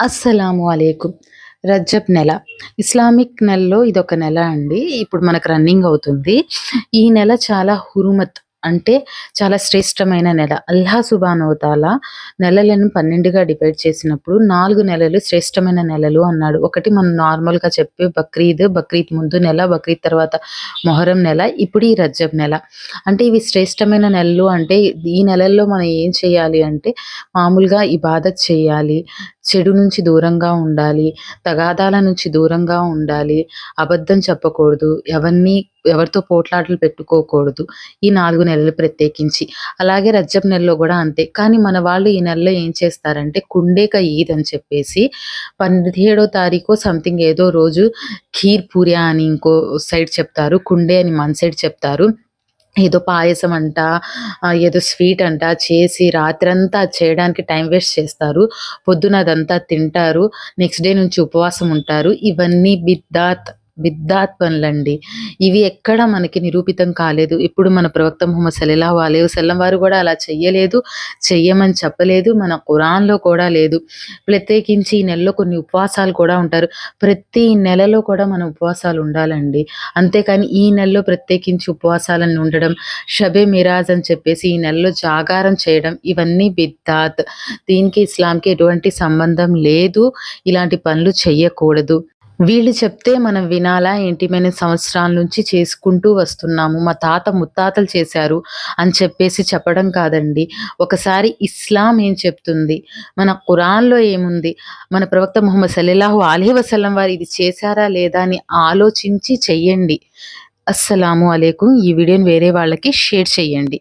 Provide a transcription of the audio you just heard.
అస్సలాము అలైకుం. రజబ్ నెల. ఇస్లామిక్ నెలలో ఇదొక నెల అండి. ఇప్పుడు మనకు రన్నింగ్ అవుతుంది. ఈ నెల చాలా హురుమత్ అంటే చాలా శ్రేష్టమైన నెల. అల్లా సుబానోతాల నెలలను పన్నెండుగా డివైడ్ చేసినప్పుడు నాలుగు నెలలు శ్రేష్టమైన నెలలు అన్నాడు. ఒకటి మనం నార్మల్గా చెప్పే బక్రీద్ బక్రీద్ ముందు నెల బక్రీద్ తర్వాత మొహరం నెల ఇప్పుడు ఈ రజ్జబ్ నెల. అంటే ఇవి శ్రేష్టమైన నెలలు అంటే ఈ నెలల్లో మనం ఏం చేయాలి అంటే మామూలుగా ఇబాదత్ చేయాలి చెడు నుంచి దూరంగా ఉండాలి తగాదాల నుంచి దూరంగా ఉండాలి అబద్ధం చెప్పకూడదు ఎవరిని ఎవరితో పోట్లాటలు పెట్టుకోకూడదు. ఈ నాలుగు నెలలు ప్రత్యేకించి. అలాగే రజ్జబ్ నెలలో కూడా అంతే. కానీ మన వాళ్ళు ఈ నెలలో ఏం చేస్తారంటే కుండేక ఈద్ అని చెప్పేసి పదిహేడో తారీఖు సంథింగ్ ఏదో రోజు ఖీర్ పూరియా అని ఇంకో సైడ్ చెప్తారు. కుండే అని మన సైడ్ చెప్తారు. ఏదో పాయసం అంట ఏదో స్వీట్ అంట చేసి రాత్రంతా చేయడానికి టైం వేస్ట్ చేస్తారు. పొద్దున అదంతా తింటారు. నెక్స్ట్ డే నుంచి ఉపవాసం ఉంటారు. ఇవన్నీ బిద్దాత్ బిద్దాత్ పనులండి ఇవి ఎక్కడ మనకి నిరూపితం కాలేదు. ఇప్పుడు మన ప్రవక్త ముహమ్మద్ సలీలా అలైహి వసల్లం వారు కూడా అలా చెయ్యలేదు చెయ్యమని చెప్పలేదు మన ఖురాన్లో కూడా లేదు. ప్రత్యేకించి ఈ నెలలో కొన్ని ఉపవాసాలు కూడా ఉంటారు. ప్రతి నెలలో కూడా మనం ఉపవాసాలు ఉండాలండి. అంతేకాని ఈ నెలలో ప్రత్యేకించి ఉపవాసాలను ఉండడం షబే మిరాజ్ అని చెప్పేసి ఈ నెలలో జాగారం చేయడం ఇవన్నీ బిద్దాత్. దీనికి ఇస్లాంకి ఎటువంటి సంబంధం లేదు. ఇలాంటి పనులు చెయ్యకూడదు. వీళ్ళు చెప్తే మనం వినాలా ఏంటి? మేము సంవత్సరాల నుంచి చేసుకుంటూ వస్తున్నాము. మా తాత ముత్తాతలు చేశారు అని చెప్పేసి చెప్పడం కాదండి. ఒకసారి ఇస్లాం ఏం చెప్తుంది? మన ఖురాన్లో ఏముంది? మన ప్రవక్త ముహమ్మద్ సల్లల్లాహు అలీ వసలం వారు ఇది చేశారా లేదా అని ఆలోచించి చెయ్యండి. అస్సలాము అలేకు. ఈ వీడియోని వేరే వాళ్ళకి షేర్ చేయండి